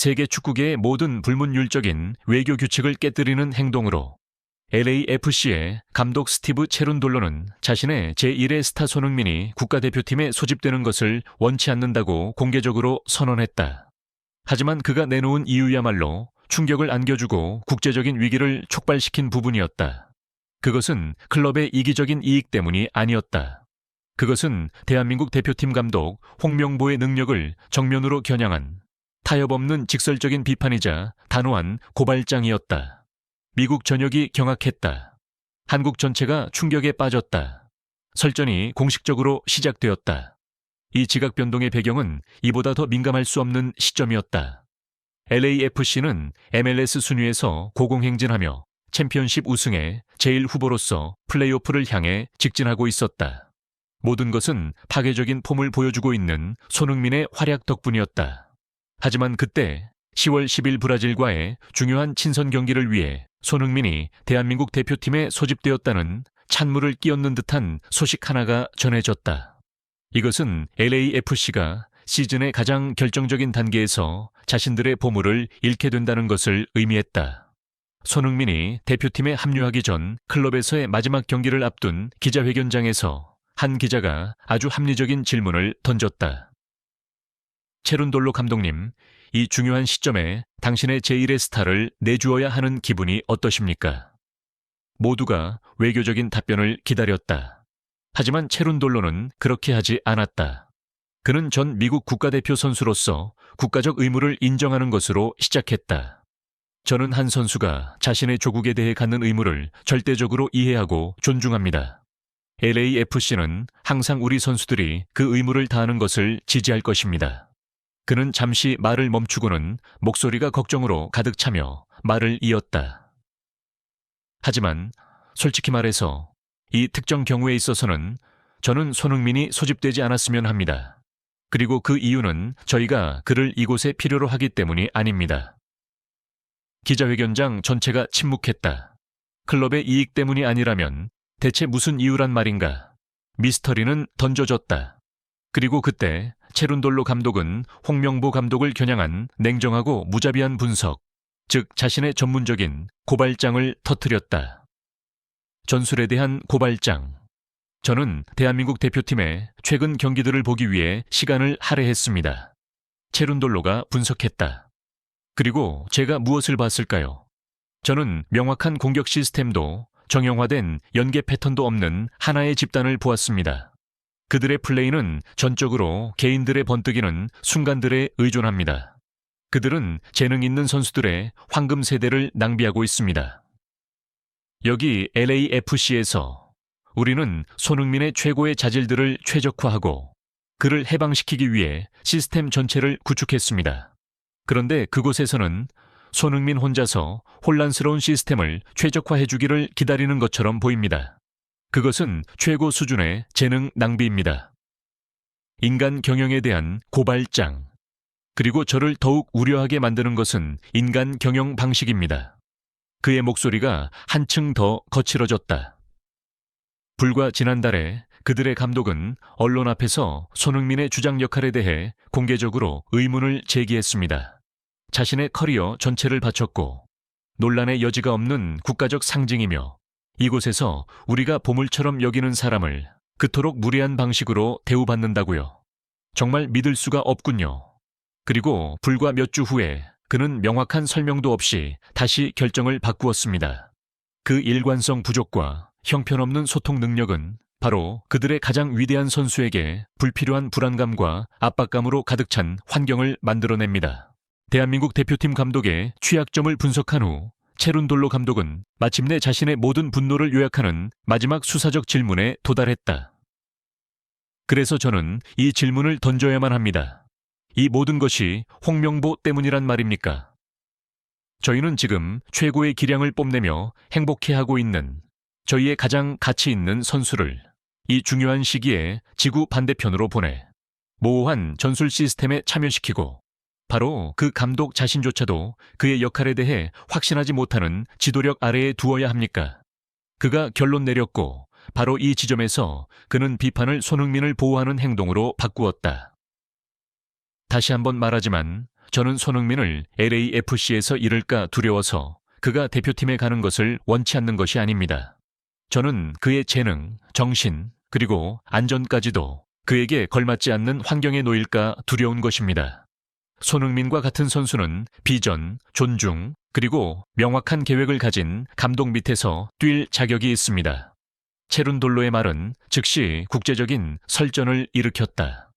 세계 축구계의 모든 불문율적인 외교 규칙을 깨뜨리는 행동으로 LAFC의 감독 스티브 체룬돌로는 자신의 제1의 스타 손흥민이 국가대표팀에 소집되는 것을 원치 않는다고 공개적으로 선언했다. 하지만 그가 내놓은 이유야말로 충격을 안겨주고 국제적인 위기를 촉발시킨 부분이었다. 그것은 클럽의 이기적인 이익 때문이 아니었다. 그것은 대한민국 대표팀 감독 홍명보의 능력을 정면으로 겨냥한 타협 없는 직설적인 비판이자 단호한 고발장이었다. 미국 전역이 경악했다. 한국 전체가 충격에 빠졌다. 설전이 공식적으로 시작되었다. 이 지각 변동의 배경은 이보다 더 민감할 수 없는 시점이었다. LAFC는 MLS 순위에서 고공행진하며 챔피언십 우승에 제일 후보로서 플레이오프를 향해 직진하고 있었다. 모든 것은 파괴적인 폼을 보여주고 있는 손흥민의 활약 덕분이었다. 하지만 그때 10월 10일 브라질과의 중요한 친선 경기를 위해 손흥민이 대한민국 대표팀에 소집되었다는 찬물을 끼얹는 듯한 소식 하나가 전해졌다. 이것은 LAFC가 시즌의 가장 결정적인 단계에서 자신들의 보물을 잃게 된다는 것을 의미했다. 손흥민이 대표팀에 합류하기 전 클럽에서의 마지막 경기를 앞둔 기자회견장에서 한 기자가 아주 합리적인 질문을 던졌다. 체룬돌로 감독님, 이 중요한 시점에 당신의 제1의 스타를 내주어야 하는 기분이 어떠십니까? 모두가 외교적인 답변을 기다렸다. 하지만 체룬돌로는 그렇게 하지 않았다. 그는 전 미국 국가대표 선수로서 국가적 의무를 인정하는 것으로 시작했다. 저는 한 선수가 자신의 조국에 대해 갖는 의무를 절대적으로 이해하고 존중합니다. LAFC는 항상 우리 선수들이 그 의무를 다하는 것을 지지할 것입니다. 그는 잠시 말을 멈추고는 목소리가 걱정으로 가득 차며 말을 이었다. 하지만 솔직히 말해서 이 특정 경우에 있어서는 저는 손흥민이 소집되지 않았으면 합니다. 그리고 그 이유는 저희가 그를 이곳에 필요로 하기 때문이 아닙니다. 기자회견장 전체가 침묵했다. 클럽의 이익 때문이 아니라면 대체 무슨 이유란 말인가? 미스터리는 던져졌다. 그리고 그때 체룬돌로 감독은 홍명보 감독을 겨냥한 냉정하고 무자비한 분석, 즉 자신의 전문적인 고발장을 터뜨렸다. 전술에 대한 고발장. 저는 대한민국 대표팀의 최근 경기들을 보기 위해 시간을 할애했습니다. 체룬돌로가 분석했다. 그리고 제가 무엇을 봤을까요? 저는 명확한 공격 시스템도 정형화된 연계 패턴도 없는 하나의 집단을 보았습니다. 그들의 플레이는 전적으로 개인들의 번뜩이는 순간들에 의존합니다. 그들은 재능 있는 선수들의 황금 세대를 낭비하고 있습니다. 여기 LAFC에서 우리는 손흥민의 최고의 자질들을 최적화하고 그를 해방시키기 위해 시스템 전체를 구축했습니다. 그런데 그곳에서는 손흥민 혼자서 혼란스러운 시스템을 최적화해주기를 기다리는 것처럼 보입니다. 그것은 최고 수준의 재능 낭비입니다. 인간 경영에 대한 고발장. 그리고 저를 더욱 우려하게 만드는 것은 인간 경영 방식입니다. 그의 목소리가 한층 더 거칠어졌다. 불과 지난달에 그들의 감독은 언론 앞에서 손흥민의 주장 역할에 대해 공개적으로 의문을 제기했습니다. 자신의 커리어 전체를 바쳤고 논란의 여지가 없는 국가적 상징이며 이곳에서 우리가 보물처럼 여기는 사람을 그토록 무례한 방식으로 대우받는다고요. 정말 믿을 수가 없군요. 그리고 불과 몇 주 후에 그는 명확한 설명도 없이 다시 결정을 바꾸었습니다. 그 일관성 부족과 형편없는 소통 능력은 바로 그들의 가장 위대한 선수에게 불필요한 불안감과 압박감으로 가득 찬 환경을 만들어냅니다. 대한민국 대표팀 감독의 취약점을 분석한 후 체룬돌로 감독은 마침내 자신의 모든 분노를 요약하는 마지막 수사적 질문에 도달했다. 그래서 저는 이 질문을 던져야만 합니다. 이 모든 것이 홍명보 때문이란 말입니까? 저희는 지금 최고의 기량을 뽐내며 행복해하고 있는 저희의 가장 가치 있는 선수를 이 중요한 시기에 지구 반대편으로 보내 모호한 전술 시스템에 참여시키고 바로 그 감독 자신조차도 그의 역할에 대해 확신하지 못하는 지도력 아래에 두어야 합니까? 그가 결론 내렸고 바로 이 지점에서 그는 비판을 손흥민을 보호하는 행동으로 바꾸었다. 다시 한번 말하지만 저는 손흥민을 LAFC에서 잃을까 두려워서 그가 대표팀에 가는 것을 원치 않는 것이 아닙니다. 저는 그의 재능, 정신, 그리고 안전까지도 그에게 걸맞지 않는 환경에 놓일까 두려운 것입니다. 손흥민과 같은 선수는 비전, 존중, 그리고 명확한 계획을 가진 감독 밑에서 뛸 자격이 있습니다. 체룬돌로의 말은 즉시 국제적인 설전을 일으켰다.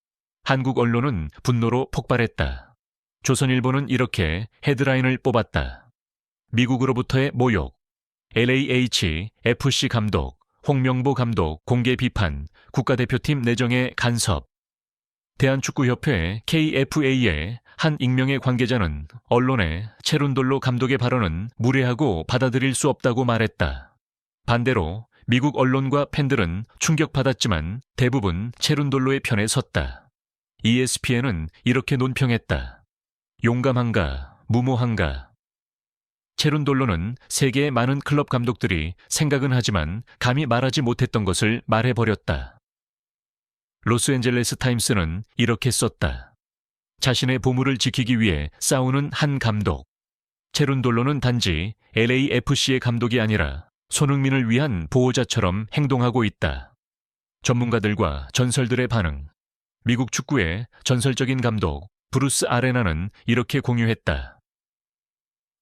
한국 언론은 분노로 폭발했다. 조선일보는 이렇게 헤드라인을 뽑았다. 미국으로부터의 모욕, LAH, FC 감독, 홍명보 감독 공개 비판, 국가대표팀 내정의 간섭. 대한축구협회 KFA의 한 익명의 관계자는 언론에 체룬돌로 감독의 발언은 무례하고 받아들일 수 없다고 말했다. 반대로 미국 언론과 팬들은 충격받았지만 대부분 체룬돌로의 편에 섰다. ESPN은 이렇게 논평했다. 용감한가, 무모한가. 체룬돌로는 세계의 많은 클럽 감독들이 생각은 하지만 감히 말하지 못했던 것을 말해버렸다. 로스앤젤레스 타임스는 이렇게 썼다. 자신의 보물을 지키기 위해 싸우는 한 감독. 체룬돌로는 단지 LAFC의 감독이 아니라 손흥민을 위한 보호자처럼 행동하고 있다. 전문가들과 전설들의 반응. 미국 축구의 전설적인 감독 브루스 아레나는 이렇게 공유했다.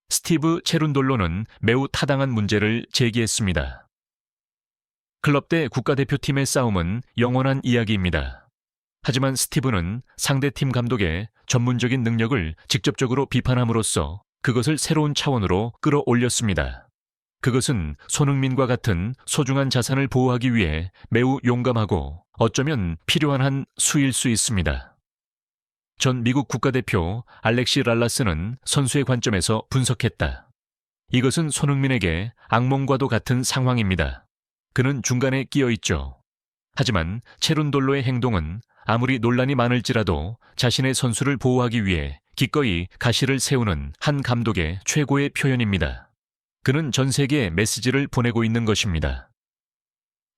스티브 체룬돌로는 매우 타당한 문제를 제기했습니다. 클럽 대 국가대표팀의 싸움은 영원한 이야기입니다. 하지만 스티브는 상대팀 감독의 전문적인 능력을 직접적으로 비판함으로써 그것을 새로운 차원으로 끌어올렸습니다. 그것은 손흥민과 같은 소중한 자산을 보호하기 위해 매우 용감하고 어쩌면 필요한 한 수일 수 있습니다. 전 미국 국가대표 알렉시 랄라스는 선수의 관점에서 분석했다. 이것은 손흥민에게 악몽과도 같은 상황입니다. 그는 중간에 끼어 있죠. 하지만 체룬돌로의 행동은 아무리 논란이 많을지라도 자신의 선수를 보호하기 위해 기꺼이 가시를 세우는 한 감독의 최고의 표현입니다. 그는 전 세계에 메시지를 보내고 있는 것입니다.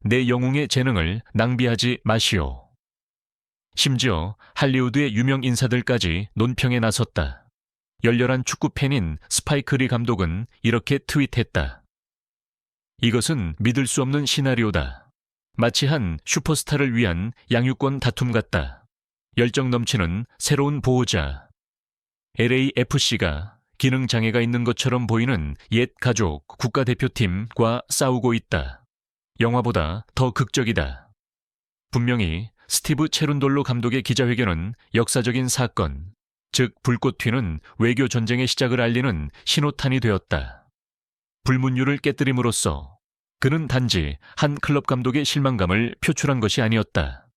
내 영웅의 재능을 낭비하지 마시오. 심지어 할리우드의 유명 인사들까지 논평에 나섰다. 열렬한 축구 팬인 스파이크 리 감독은 이렇게 트윗했다. 이것은 믿을 수 없는 시나리오다. 마치 한 슈퍼스타를 위한 양육권 다툼 같다. 열정 넘치는 새로운 보호자. LAFC가 기능 장애가 있는 것처럼 보이는 옛 가족 국가대표팀과 싸우고 있다. 영화보다 더 극적이다. 분명히 스티브 체룬돌로 감독의 기자회견은 역사적인 사건, 즉 불꽃 튀는 외교 전쟁의 시작을 알리는 신호탄이 되었다. 불문율을 깨뜨림으로써 그는 단지 한 클럽 감독의 실망감을 표출한 것이 아니었다.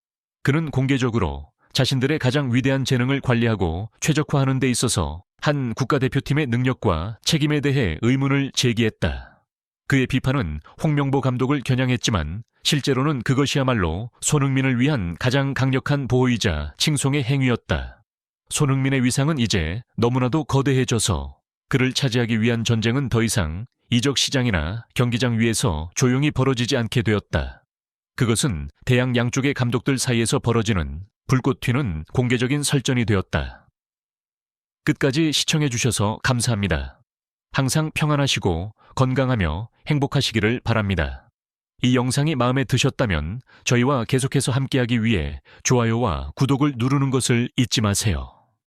그는 공개적으로 자신들의 가장 위대한 재능을 관리하고 최적화하는 데 있어서 한 국가대표팀의 능력과 책임에 대해 의문을 제기했다. 그의 비판은 홍명보 감독을 겨냥했지만 실제로는 그것이야말로 손흥민을 위한 가장 강력한 보호이자 칭송의 행위였다. 손흥민의 위상은 이제 너무나도 거대해져서 그를 차지하기 위한 전쟁은 더 이상 이적 시장이나 경기장 위에서 조용히 벌어지지 않게 되었다. 그것은 대양 양쪽의 감독들 사이에서 벌어지는 불꽃 튀는 공개적인 설전이 되었다. 끝까지 시청해 주셔서 감사합니다. 항상 평안하시고 건강하며 행복하시기를 바랍니다. 이 영상이 마음에 드셨다면 저희와 계속해서 함께하기 위해 좋아요와 구독을 누르는 것을 잊지 마세요.